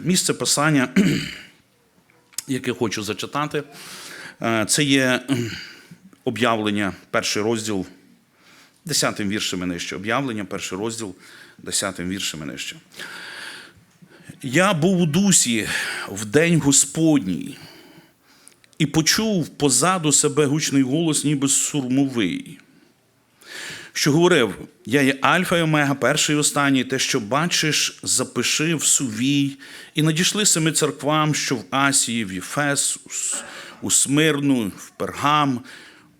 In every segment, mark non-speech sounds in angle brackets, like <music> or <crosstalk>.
місце писання, <clears throat> яке хочу зачитати, е, це є об'явлення, перший розділ, десятим віршем і нижче. Об'явлення, перший розділ, десятим віршем і нижче. Я був у дусі в день Господній і почув позаду себе гучний голос, ніби сурмовий, що говорив: Я є Альфа і Омега, перший і останній, те, що бачиш, запиши в сувій, і надійшли семи церквам, що в Асії, в Єфес, у Смирну, в Пергам,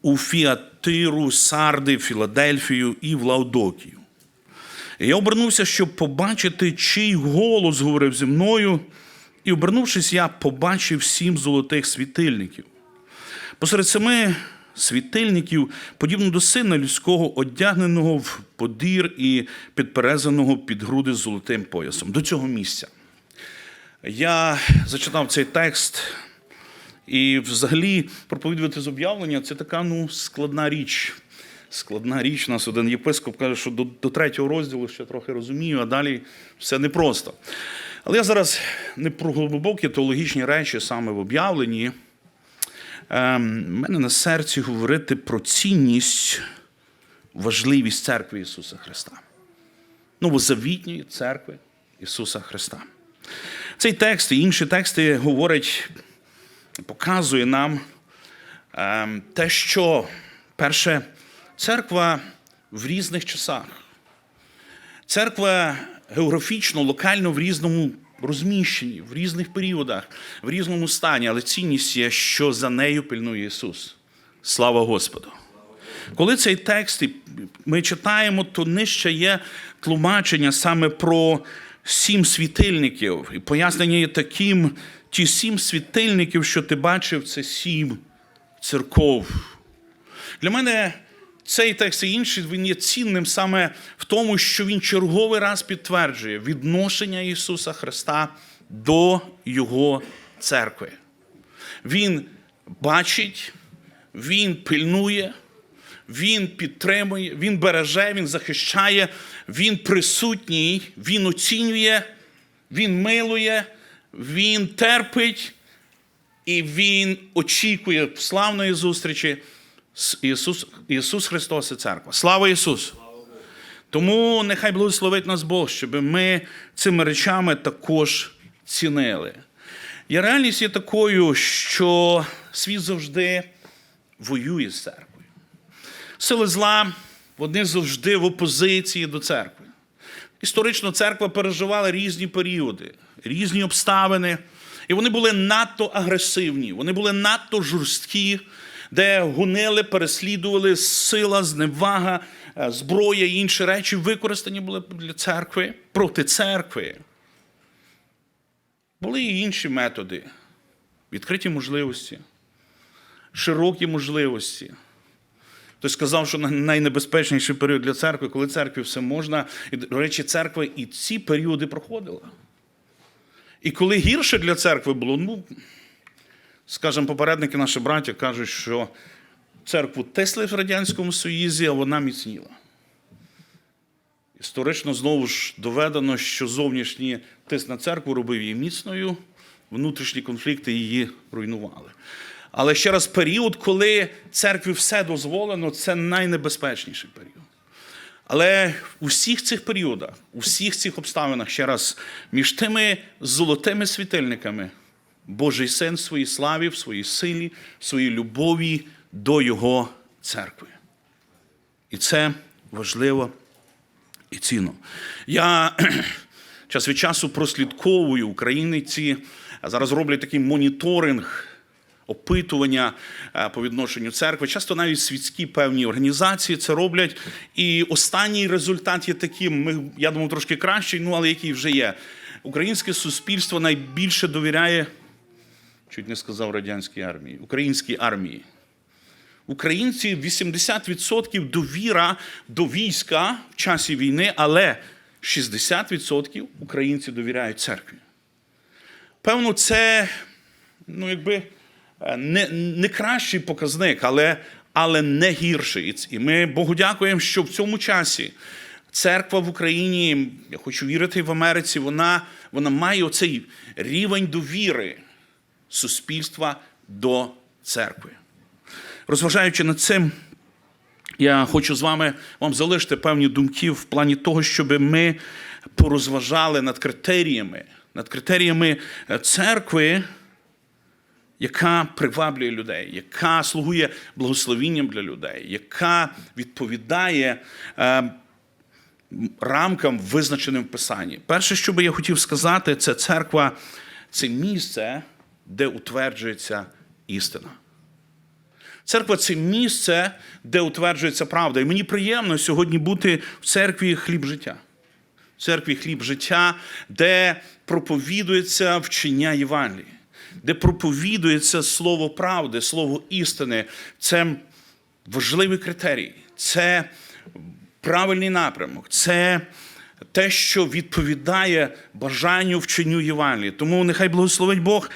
у Фіатиру, Сарди, Філадельфію і в Лаудокію. І я обернувся, щоб побачити, чий голос говорив зі мною, і, обернувшись, я побачив сім золотих світильників. Посеред семи світильників, подібно до сина людського, одягненого в подір і підперезаного під груди золотим поясом. До цього місця. Я зачитав цей текст, і взагалі проповідувати з об'явлення це така ну, складна річ. Складна річ. У нас один єпископ каже, що до, до третього розділу ще трохи розумію, а далі все непросто. Але я зараз не про глибокі теологічні речі саме в об'явленні. Ем, мене на серці говорити про цінність, важливість церкви Ісуса Христа. Новозавітньої церкви Ісуса Христа. Цей текст і інші тексти говорять, показує нам ем, те, що перше, церква в різних часах. Церква географічно, локально в різному розміщенні, в різних періодах, в різному стані, але цінність є, що за нею пильнує Ісус. Слава Господу! Коли цей текст ми читаємо, то нижче є тлумачення саме про сім світильників. І пояснення є таким: ті сім світильників, що ти бачив, це сім церков. Для мене цей текст і інший він є цінним саме в тому, що він черговий раз підтверджує відношення Ісуса Христа до Його церкви. Він бачить, Він пильнує, Він підтримує, Він береже, Він захищає, Він присутній, Він оцінює, Він милує, Він терпить і Він очікує славної зустрічі Ісус, Ісус Христос і церква. Слава Ісусу! Тому нехай благословить нас Бог, щоб ми цими речами також цінили. І реальність є такою, що світ завжди воює з церквою. Сили зла, вони завжди в опозиції до церкви. Історично церква переживала різні періоди, різні обставини, і вони були надто агресивні, вони були надто жорсткі, де гонили, переслідували сила, зневага, е, зброя і інші речі використані були для церкви проти церкви. Були і інші методи, відкриті можливості, широкі можливості. Хтось сказав, що найнебезпечніший період для церкви, коли церкві все можна. І, до речі, церква і ці періоди проходила. І коли гірше для церкви було, ну, скажімо, попередники наші браття кажуть, що церкву тесли в Радянському Союзі, а вона міцніла. Історично знову ж доведено, що зовнішній тиск на церкву робив її міцною, внутрішні конфлікти її руйнували. Але ще раз, період, коли церкві все дозволено, це найнебезпечніший період. Але у всіх цих періодах, у всіх цих обставинах, ще раз, між тими золотими світильниками, Божий син в своїй славі, в своїй силі, в своїй любові до Його церкви. І це важливо і цінно. Я <clears throat> час від часу прослідковую українці, зараз роблять такий моніторинг. Опитування е, по відношенню церкви, часто навіть світські певні організації це роблять. І останній результат є таким. Ми, я думаю, трошки кращий, ну але який вже є. Українське суспільство найбільше довіряє, чуть не сказав радянській армії, українській армії. Українці 80% довіра до війська в часі війни, але 60% українців довіряють церкві. Певно, це ну, якби, е, не, не кращий показник, але, але не гірший. І ми Богу дякуємо, що в цьому часі церква в Україні, я хочу вірити в Америці, вона, вона має оцей рівень довіри суспільства до церкви. Розважаючи над цим, я хочу з вами вам залишити певні думки в плані того, щоб ми порозважали над критеріями, над критеріями е, церкви, яка приваблює людей, яка слугує благословінням для людей, яка відповідає е, рамкам, визначеним в Писанні. Перше, що би я хотів сказати, це церква, це місце, де утверджується істина. Церква це місце, де утверджується правда. І мені приємно сьогодні бути в церкві хліб життя. В церкві хліб життя, де проповідується вчення Євангелії, де проповідується слово правди, слово істини. Це важливий критерій, це правильний напрямок, це те, що відповідає бажанню вченню Євангелії. Тому нехай благословить Бог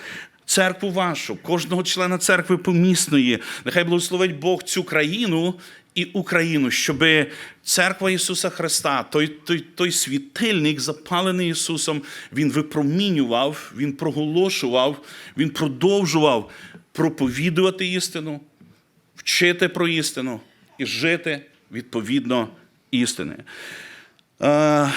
церкву вашу, кожного члена церкви помісної. Нехай благословить Бог цю країну і Україну, щоб церква Ісуса Христа, той, той, той світильник, запалений Ісусом, Він випромінював, Він проголошував, Він продовжував проповідувати істину, вчити про істину і жити відповідно істини. Е,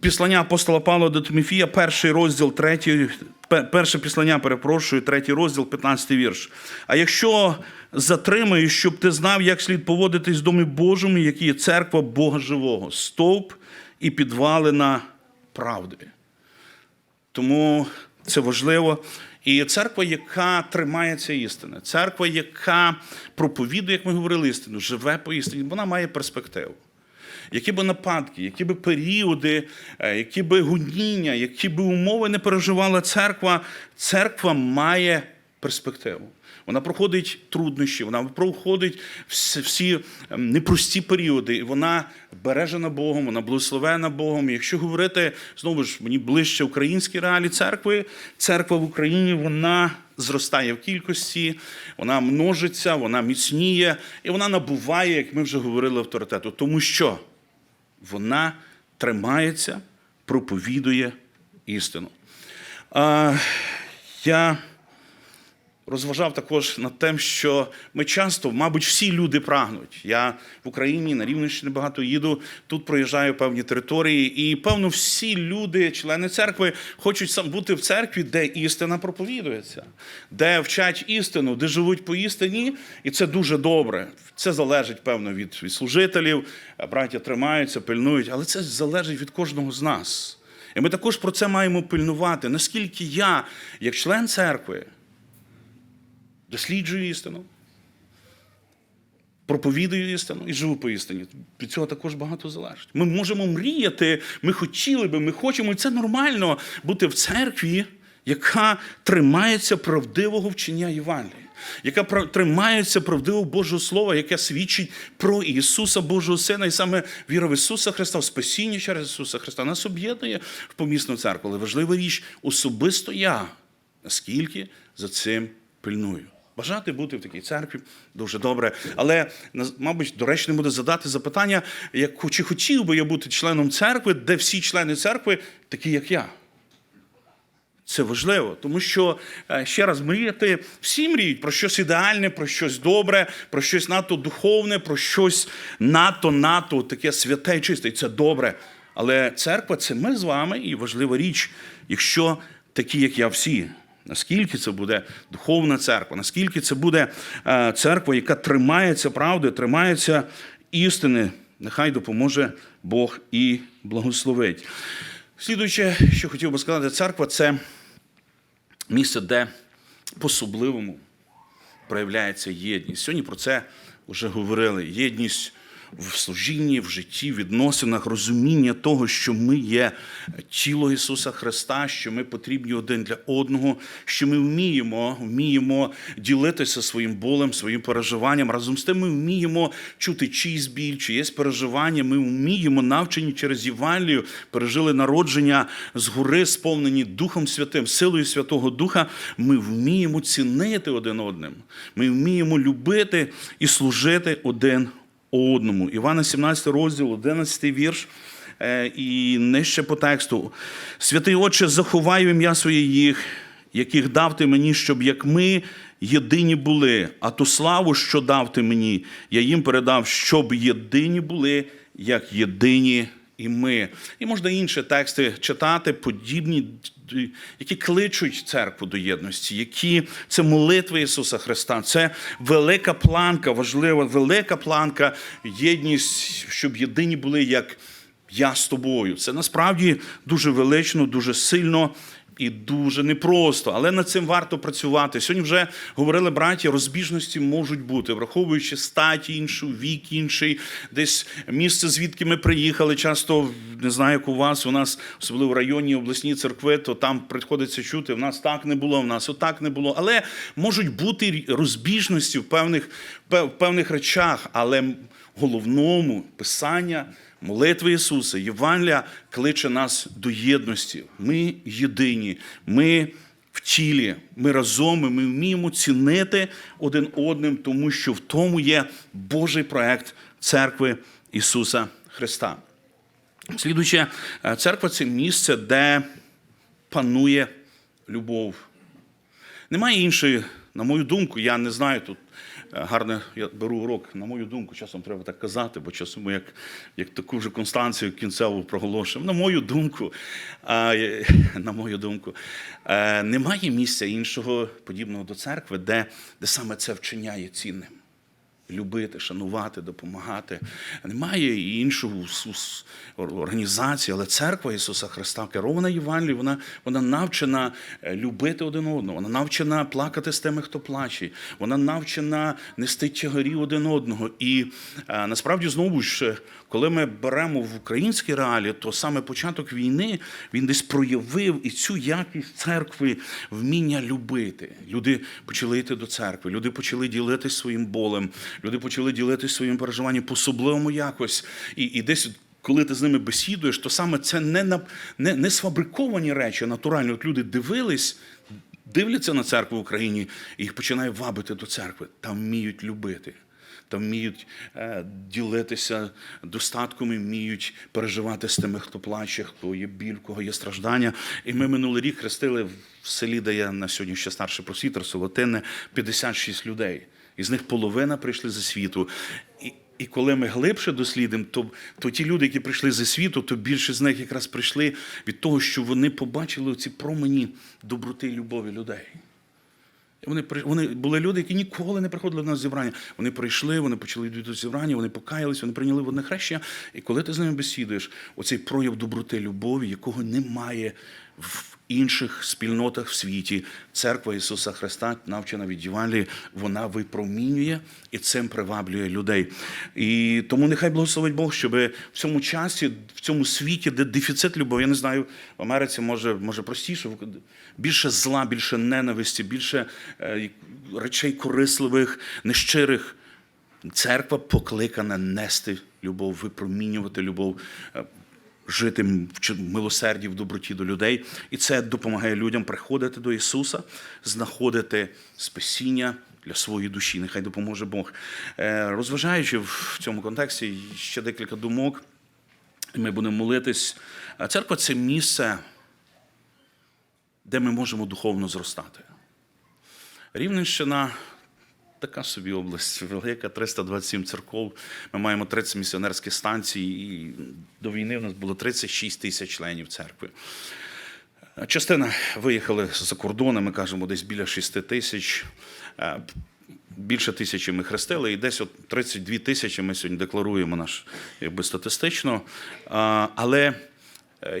Післання апостола Павла до Тимофія, перший розділ, третій, перше післання, перепрошую, третій розділ, 15 вірш. А якщо затримаєш, щоб ти знав, як слід поводитись в домі Божому, який є церква Бога живого, стовп і підвалина правди. Тому це важливо. І церква, яка тримається істини, церква, яка проповідує, як ми говорили, істину, живе по істині, вона має перспективу. Які би нападки, які би періоди, е, які би гоніння, які би умови не переживала церква, церква має перспективу. Вона проходить труднощі, вона проходить всі, ем, непрості періоди, і вона бережена Богом, вона благословена Богом. Якщо говорити знову ж мені ближче українські реалії церкви, церква в Україні вона зростає в кількості, вона множиться, вона міцніє і вона набуває, як ми вже говорили, авторитету. Тому що вона тримається, проповідує істину. Я розважав також над тим, що ми часто, мабуть, всі люди прагнуть. Я в Україні на Рівненщині багато їду, тут проїжджаю певні території, і певно, всі люди, члени церкви, хочуть сам бути в церкві, де істина проповідується, де вчать істину, де живуть по істині, і це дуже добре. Це залежить, певно, від, від служителів. Браття тримаються, пильнують, але це залежить від кожного з нас. І ми також про це маємо пильнувати. Наскільки я, як член церкви, досліджую істину, проповідую істину і живу по істині. Від цього також багато залежить. Ми можемо мріяти, ми хотіли би, ми хочемо, і це нормально бути в церкві, яка тримається правдивого вчення Євангелія. Яка тримається правдивого Божого Слова, яке свідчить про Ісуса Божого Сина, і саме віра в Ісуса Христа, в спасіння через Ісуса Христа нас об'єднує в помісну церкву. Але важлива річ особисто я, наскільки за цим пильную. Бажати бути в такій церкві дуже добре. Але, мабуть, доречно буде задати запитання, як, чи хотів би я бути членом церкви, де всі члени церкви такі, як я. Це важливо, тому що е, ще раз мріяти, всі мріють про щось ідеальне, про щось добре, про щось надто духовне, про щось надто, надто таке святе і чисте. І це добре. Але церква це ми з вами, і важлива річ, якщо такі, як я, всі. Наскільки це буде духовна церква, наскільки це буде е, церква, яка тримається правди, тримається істини, нехай допоможе Бог і благословить. Слідуюче, що хотів би сказати, церква це місце, де по-особливому проявляється єдність. Сьогодні про це вже говорили. Єдність в служінні, в житті, в відносинах, розуміння того, що ми є тіло Ісуса Христа, що ми потрібні один для одного, що ми вміємо, вміємо ділитися своїм болем, своїм переживанням. Разом з тим ми вміємо чути чийсь біль, чиєсь переживання. Ми вміємо, навчені через Євангелію, пережили народження згори, сповнені Духом Святим, силою Святого Духа. Ми вміємо цінити один одним. Ми вміємо любити і служити один одному. Івана 17 розділ, 11 вірш. е, і нижче по тексту. Святий Отче, заховай в ім'я своє їх, яких дав ти мені, щоб як ми єдині були, а ту славу, що дав ти мені, я їм передав, щоб єдині були, як єдині і ми. І можна інші тексти читати, подібні, які кличуть церкву до єдності, які це молитви Ісуса Христа. Це велика планка, важлива, велика планка, єдність, щоб єдині були, як я з тобою. Це насправді дуже велично, дуже сильно. І дуже непросто, але над цим варто працювати. Сьогодні вже говорили браті, розбіжності можуть бути, враховуючи стать іншу, вік інший, десь місце, звідки ми приїхали. Часто не знаю, як у вас, у нас, особливо в районі обласній церкви, то там приходиться чути, в нас так не було, в нас отак не було. Але можуть бути розбіжності в певних, в певних речах, але головному писання. Молитви Ісуса, Євангелія кличе нас до єдності. Ми єдині, ми в тілі, ми разом, ми вміємо цінити один одним, тому що в тому є Божий проект церкви Ісуса Христа. Слідуюче, е, церква це місце, де панує любов. Немає іншої, на мою думку, я не знаю тут. Е, Гарно я беру урок, на мою думку, часом треба так казати, бо часом ми як, як таку вже констанцію кінцеву проголошуємо. На мою думку, е, <laughs> на мою думку, е, немає місця іншого подібного до церкви, де, де саме це вчиняє цінним. Любити, шанувати, допомагати. Немає іншого організації, але церква Ісуса Христа керована Євангелією, вона, вона навчена е, любити один одного, вона навчена плакати з тими, хто плаче, вона навчена нести тягарі один одного. І е, насправді знову ж, коли ми беремо в українські реалії, то саме початок війни він десь проявив і цю якість церкви вміння любити. Люди почали йти до церкви, люди почали ділитися своїм болем, люди почали ділитися своїм переживанням по-особливому якось. І, і десь. Коли ти з ними бесідуєш, то саме це не, не, не сфабриковані речі, а натуральні. От люди дивились, дивляться на церкву в Україні і їх починає вабити до церкви. Там вміють любити, там вміють е, ділитися достатком і вміють переживати з тими, хто плаче, хто є біль, кого є страждання. І ми минулий рік хрестили в селі, де я на сьогодні ще старший просвітер, Солотине, 56 людей. Із них половина прийшли зі світу. І, і коли ми глибше дослідимо, то, то ті люди, які прийшли зі світу, то більше з них якраз прийшли від того, що вони побачили ці промені доброти і любові людей. Вони, вони були люди, які ніколи не приходили до нас зібрання. Вони прийшли, вони почали до зібрання, вони покаялись, вони прийняли водне хрещення. І коли ти з ними бесідуєш, оцей прояв доброти, любові, якого немає в інших спільнотах в світі, церква Ісуса Христа, навчена від Євангелії, вона випромінює і цим приваблює людей. І тому нехай благословить Бог, щоб в цьому часі, в цьому світі, де дефіцит любові, я не знаю, в Америці може, може простіше, більше зла, більше ненависті, більше е, речей корисливих, нещирих. Церква покликана нести любов, випромінювати любов, е, жити в милосерді, в доброті до людей. І це допомагає людям приходити до Ісуса, знаходити спасіння для своєї душі. Нехай допоможе Бог. Е, Розважаючи в цьому контексті ще декілька думок, ми будемо молитись. Е, Церква це місце, де ми можемо духовно зростати. Рівненщина така собі область велика, 327 церков. Ми маємо 30 місіонерських станцій, і до війни в нас було 36 тисяч членів церкви. Частина виїхали за кордону, ми кажемо, десь біля 6 тисяч. Е, Більше тисячі ми хрестили, і десь от 32 тисячі ми сьогодні декларуємо наш якби статистично. Але е,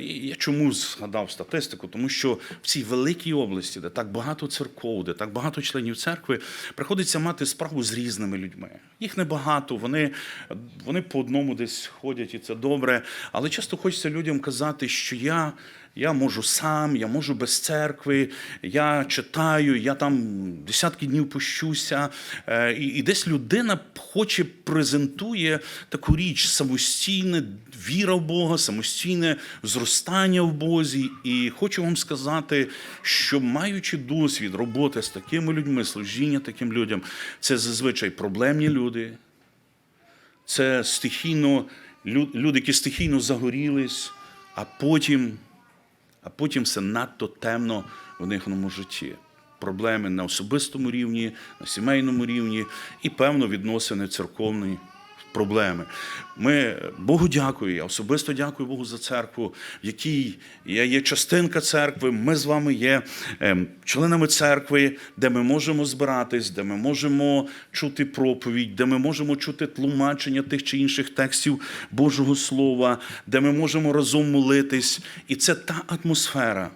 я чому згадав статистику? Тому що в цій великій області, де так багато церков, де так багато членів церкви, приходиться мати справу з різними людьми. Їх небагато, вони, вони по одному десь ходять, і це добре. Але часто хочеться людям казати, що я. Я можу сам, я можу без церкви, я читаю, я там десятки днів пущуся. Е, І, і десь людина хоче презентує таку річ самостійне віра в Бога, самостійне зростання в Бозі. І хочу вам сказати, що маючи досвід роботи з такими людьми, служіння таким людям, це зазвичай проблемні люди, це стихійно люди, які стихійно загорілись, а потім, а потім все надто темно в їхньому житті. Проблеми на особистому рівні, на сімейному рівні і, певно, відносини церковної проблеми. Ми Богу дякую, я особисто дякую Богу за церкву, в якій я є частинка церкви. Ми з вами є ем, членами церкви, де ми можемо збиратись, де ми можемо чути проповідь, де ми можемо чути тлумачення тих чи інших текстів Божого Слова, де ми можемо разом молитись. І це та атмосфера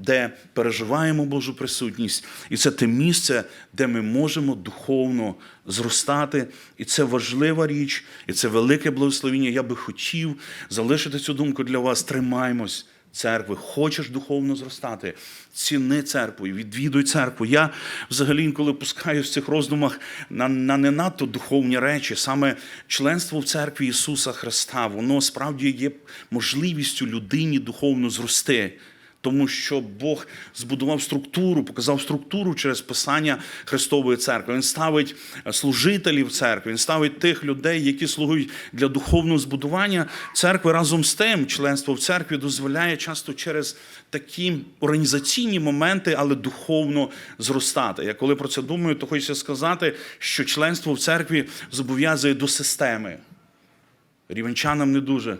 де переживаємо Божу присутність, і це те місце, де ми можемо духовно зростати. І це важлива річ, і це велике благословіння. Я би хотів залишити цю думку для вас. Тримаймось. Церкви, хочеш духовно зростати, ціни церкву, відвідуй церкву. Я взагалі інколи пускаю в цих роздумах на, на не надто духовні речі. Саме членство в церкві Ісуса Христа, воно справді є можливістю людині духовно зрости. Тому що Бог збудував структуру, показав структуру через писання Христової церкви. Він ставить служителів церкви, він ставить тих людей, які слугують для духовного збудування церкви. Разом з тим, членство в церкві дозволяє часто через такі організаційні моменти, але духовно зростати. Я коли про це думаю, то хочеться сказати, що членство в церкві зобов'язує до системи. Рівенчанам не дуже.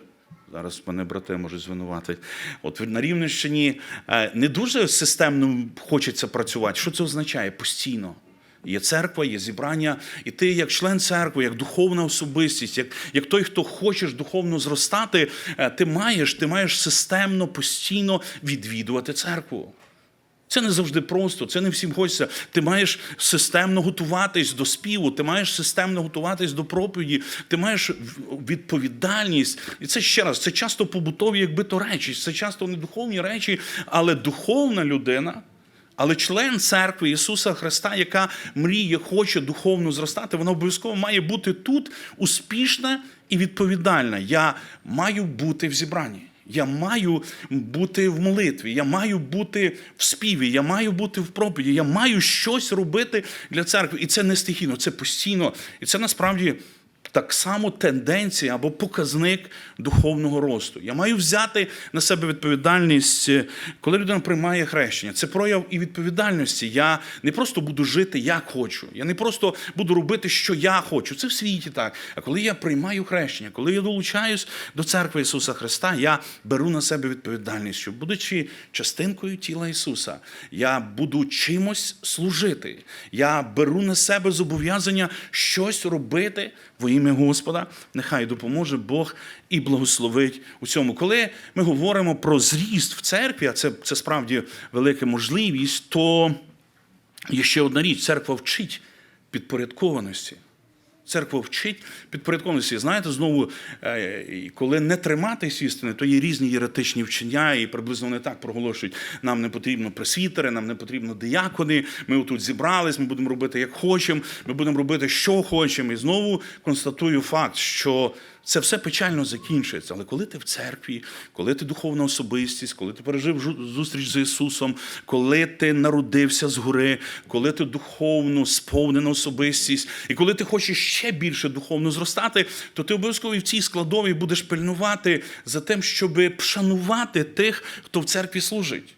Зараз мене брати можуть звинувати. От на Рівненщині е, не дуже системно хочеться працювати. Що це означає? Постійно. Є церква, є зібрання, і ти, як член церкви, як духовна особистість, як, як той, хто хочеш духовно зростати, е, ти маєш, ти маєш системно, постійно відвідувати церкву. Це не завжди просто, це не всім хочеться. Ти маєш системно готуватись до співу, ти маєш системно готуватись до проповіді, ти маєш відповідальність. І це ще раз, це часто побутові, якби то речі, це часто не духовні речі, але духовна людина. Але член церкви Ісуса Христа, яка мріє, хоче духовно зростати, вона обов'язково має бути тут успішна і відповідальна. Я маю бути в зібранні. Я маю бути в молитві, я маю бути в співі, я маю бути в проповіді, я маю щось робити для церкви. І це не стихійно, це постійно. І це насправді так само тенденція або показник духовного росту. Я маю взяти на себе відповідальність, коли людина приймає хрещення. Це прояв і відповідальності. Я не просто буду жити як хочу. Я не просто буду робити, що я хочу. Це в світі так. А коли я приймаю хрещення, коли я долучаюсь до церкви Ісуса Христа, я беру на себе відповідальність, що, будучи частинкою тіла Ісуса, я буду чимось служити. Я беру на себе зобов'язання щось робити во ім'я Господа. Нехай допоможе Бог і благословить у цьому. Коли ми говоримо про зріст в церкві, а це, це справді велика можливість, то є ще одна річ: церква вчить підпорядкованості. Церква вчить підпорядкованості. Знаєте, знову, е, коли не триматись істини, то є різні єретичні вчення, і приблизно вони так проголошують: нам не потрібно пресвітери, нам не потрібно диякони. Ми отут зібрались, ми будемо робити як хочемо, ми будемо робити, що хочемо. І знову констатую факт, що це все печально закінчується. Але коли ти в церкві, коли ти духовна особистість, коли ти пережив зустріч з Ісусом, коли ти народився згори, коли ти духовно сповнена особистість, і коли ти хочеш ще більше духовно зростати, то ти обов'язково і в цій складовій будеш пильнувати за тим, щоб шанувати тих, хто в церкві служить.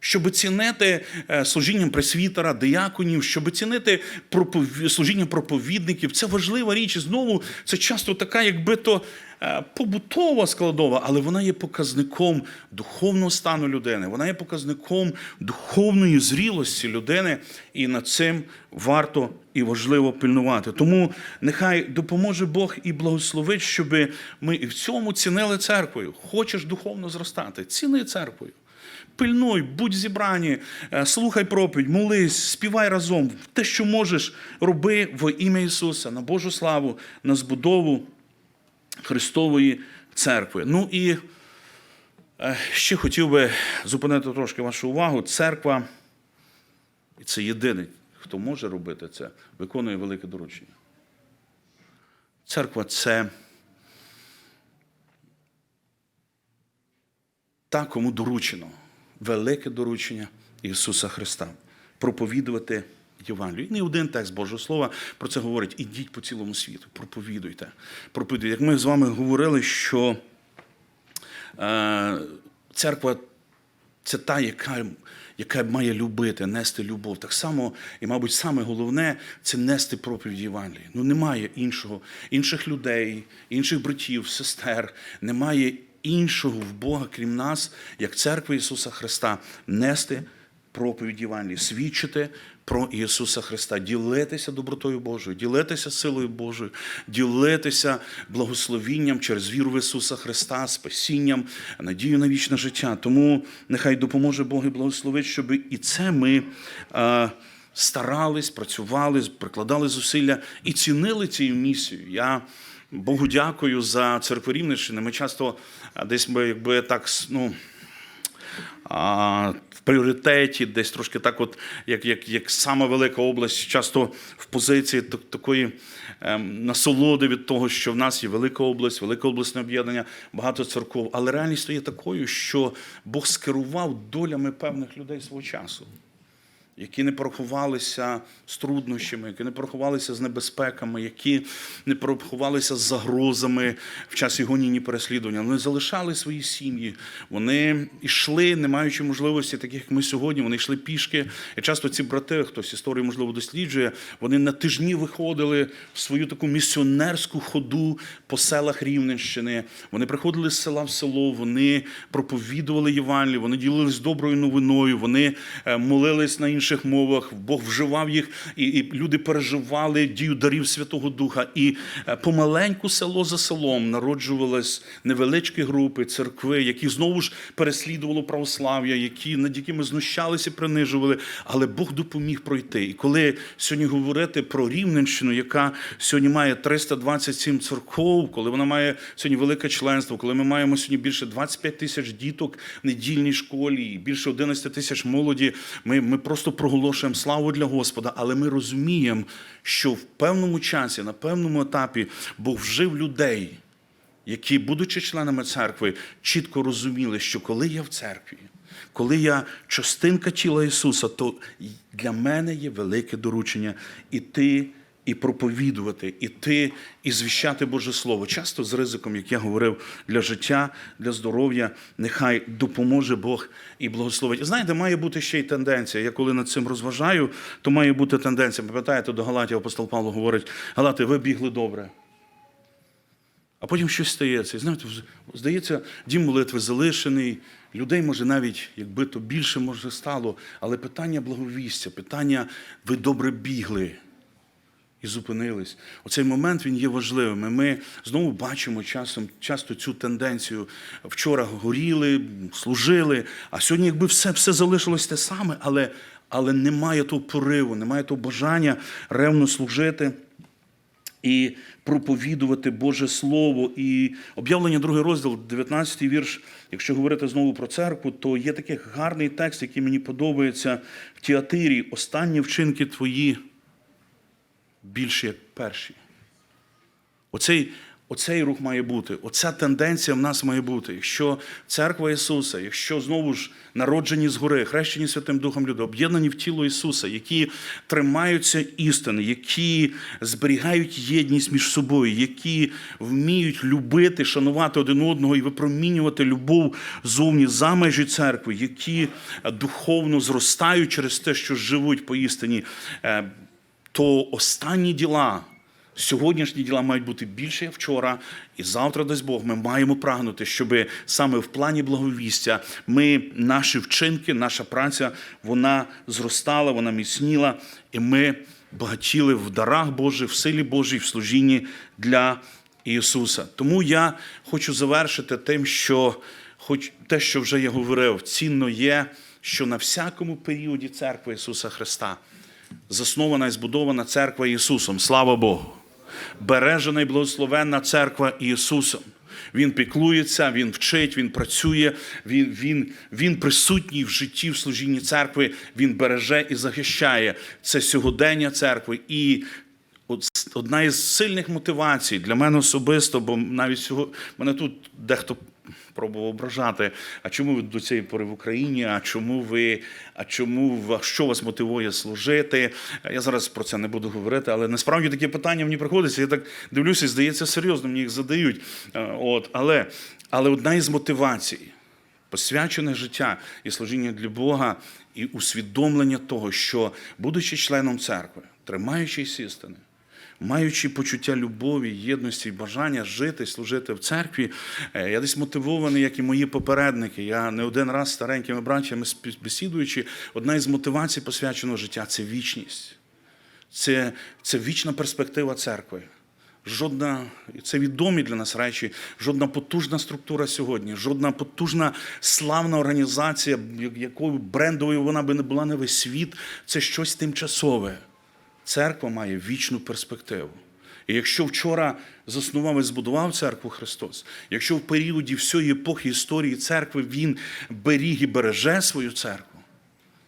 Щоб цінити е, служінням пресвітера, дияконів, щоб цінити пропові- служіння проповідників, це важлива річ. І знову це часто така, якби то е, побутова складова, але вона є показником духовного стану людини, вона є показником духовної зрілості людини, і над цим варто і важливо пильнувати. Тому нехай допоможе Бог і благословить, щоб ми і в цьому цінили церквою. Хочеш духовно зростати, ціни церквою. Пильнуй, будь в зібранні, е, слухай проповідь, молись, співай разом. Те, що можеш, роби во ім'я Ісуса на Божу славу, на збудову Христової церкви. Ну і е, ще хотів би зупинити трошки вашу увагу. Церква, і це єдиний, хто може робити це, виконує велике доручення. Церква це та, кому доручено велике доручення Ісуса Христа проповідувати Євангелію. І не один текст Божого Слова про це говорить. Ідіть по цілому світу, проповідуйте. проповідуйте. Як ми з вами говорили, що е, церква це та, яка, яка має любити, нести любов. Так само, і, мабуть, саме головне це нести проповідь Євангелії. Ну, немає іншого, інших людей, інших братів, сестер, немає іншого в Бога, крім нас, як церква Ісуса Христа, нести проповідь Євангелії, свідчити про Ісуса Христа, ділитися добротою Божою, ділитися силою Божою, ділитися благословінням через віру в Ісуса Христа, спасінням, надію на вічне життя. Тому нехай допоможе Бог і благословить, щоб і це ми. Старались, працювали, прикладали зусилля і цінили цю місію. Я Богу дякую за церкву Рівненщини. Ми часто десь ми, якби так ну, а, в пріоритеті, десь трошки так, от, як, як, як сама велика область, часто в позиції так- такої ем, насолоди від того, що в нас є велика область, велике обласне об'єднання, багато церков. Але реальність є такою, що Бог скерував долями певних людей свого часу які не порахувалися з труднощами, які не порахувалися з небезпеками, які не порахувалися з загрозами в часі гоніння і переслідування. Вони залишали свої сім'ї, вони йшли, не маючи можливості, таких як ми сьогодні. Вони йшли пішки. І часто ці брати, хтось історію можливо досліджує, вони на тижні виходили в свою таку місіонерську ходу по селах Рівненщини. Вони приходили з села в село, вони проповідували Євангелію, вони ділились доброю новиною, вони е, молились на інших мовах. Бог вживав їх, і, і люди переживали дію дарів Святого Духа. І е, помаленьку село за селом народжувались невеличкі групи, церкви, які знову ж переслідувало православ'я, які над якими знущалися, принижували. Але Бог допоміг пройти. І коли сьогодні говорити про Рівненщину, яка сьогодні має 327 церков, коли вона має сьогодні велике членство, коли ми маємо сьогодні більше 25 тисяч діток в недільній школі, більше 11 тисяч молоді, ми, ми просто проголошуємо славу для Господа, але ми розуміємо, що в певному часі, на певному етапі Бог вжив людей, які, будучи членами церкви, чітко розуміли, що коли я в церкві, коли я частинка тіла Ісуса, то для мене є велике доручення іти і проповідувати, іти і звіщати Боже Слово. Часто з ризиком, як я говорив, для життя, для здоров'я, нехай допоможе Бог і благословить. Знаєте, має бути ще й тенденція. Я коли над цим розважаю, то має бути тенденція. Пам'ятаєте, до Галатів апостол Павло говорить: Галати, ви бігли добре. А потім щось стається. І знаєте, здається, дім молитви залишений. Людей, може, навіть якби то більше може стало, але питання благовістя, питання ви добре бігли і зупинились. Оцей момент він є важливим. І ми знову бачимо часом часто цю тенденцію. Вчора горіли, служили, а сьогодні, якби все, все залишилось те саме, але, але немає того пориву, немає того бажання ревно служити і проповідувати Боже Слово. І об'явлення другий розділ, 19 й вірш. Якщо говорити знову про церкву, то є такий гарний текст, який мені подобається в Тіатирі. Останні вчинки твої більше як перші. Оцей, оцей рух має бути, оця тенденція в нас має бути. Якщо церква Ісуса, якщо знову ж народжені згори, хрещені Святим Духом люди, об'єднані в тіло Ісуса, які тримаються істини, які зберігають єдність між собою, які вміють любити, шанувати один одного і випромінювати любов зовні за межі церкви, які духовно зростають через те, що живуть по істині, е, то останні діла. Сьогоднішні діла мають бути більше як вчора, і завтра, дасть Бог, ми маємо прагнути, щоб саме в плані благовістя ми, наші вчинки, наша праця, вона зростала, вона міцніла, і ми багатіли в дарах Божих, в силі Божій, в служінні для Ісуса. Тому я хочу завершити тим, що, хоч те, що вже я говорив, цінно є, що на всякому періоді церкви Ісуса Христа заснована і збудована церква Ісусом. Слава Богу. Бережена і благословенна церква Ісусом. Він піклується, Він вчить, Він працює, Він, він, він присутній в житті, в служінні церкви, Він береже і захищає. Це сьогодення церкви. І одна із сильних мотивацій для мене особисто, бо навіть сьогодні мене тут дехто пробував ображати. А чому ви до цієї пори в Україні? А чому ви? А чому що вас мотивує служити? Я зараз про це не буду говорити, але насправді такі питання мені приходяться. Я так дивлюся, і здається, серйозно мені їх задають. Е, От, але, але одна із мотивацій посвячене життя і служіння для Бога, і усвідомлення того, що, будучи членом церкви, тримаючись істини, маючи почуття любові, єдності і бажання жити, служити в церкві, е, я десь мотивований, як і мої попередники. Я не один раз старенькими братями спі- бесідуючи, одна із мотивацій посвяченого життя це вічність. Це, це вічна перспектива церкви. Жодна, це відомі для нас речі, жодна потужна структура сьогодні, жодна потужна славна організація, якою брендовою вона би не була на весь світ, це щось тимчасове. Церква має вічну перспективу. І якщо вчора заснував і збудував церкву Христос, якщо в періоді всієї епохи історії церкви Він беріг і береже свою церкву,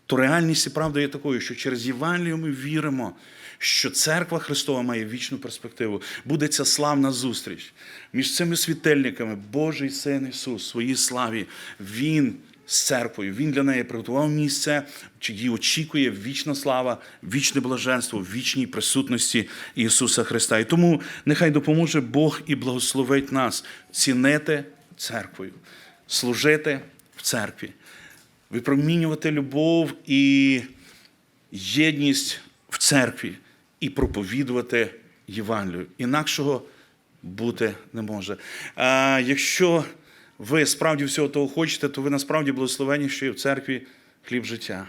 то реальність і правда є такою, що через Євангелію ми віримо, що церква Христова має вічну перспективу. Буде ця славна зустріч між цими світильниками, Божий Син Ісус, своїй славі. Він з церквою, Він для неї приготував місце, чи її очікує вічна слава, вічне блаженство, вічній присутності Ісуса Христа. І тому нехай допоможе Бог і благословить нас цінити церквою, служити в церкві випромінювати любов і єдність в церкві і проповідувати Євангелію. Інакшого бути не може. А якщо ви справді всього того хочете, то ви насправді благословені, що є в церкві хліб життя.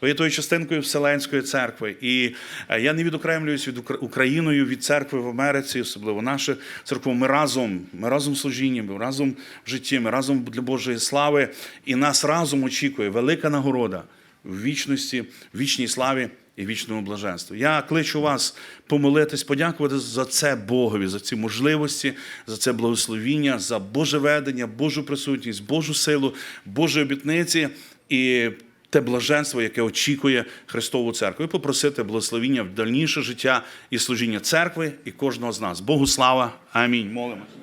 Ви є тою частинкою Вселенської церкви. І е, я не відокремлююсь від Україною від церкви в Америці, особливо наша церква. Ми разом, ми разом в служінні, ми разом в житті, ми разом для Божої слави. І нас разом очікує велика нагорода в вічності, в вічній славі і вічному блаженстві. Я кличу вас помолитись, подякувати за це Богові, за ці можливості, за це благословіння, за Боже ведення, Божу присутність, Божу силу, Божі обітниці і те блаженство, яке очікує Христову церкву, і попросити благословіння в дальніше життя і служіння церкви і кожного з нас. Богу слава. Амінь. Молимось.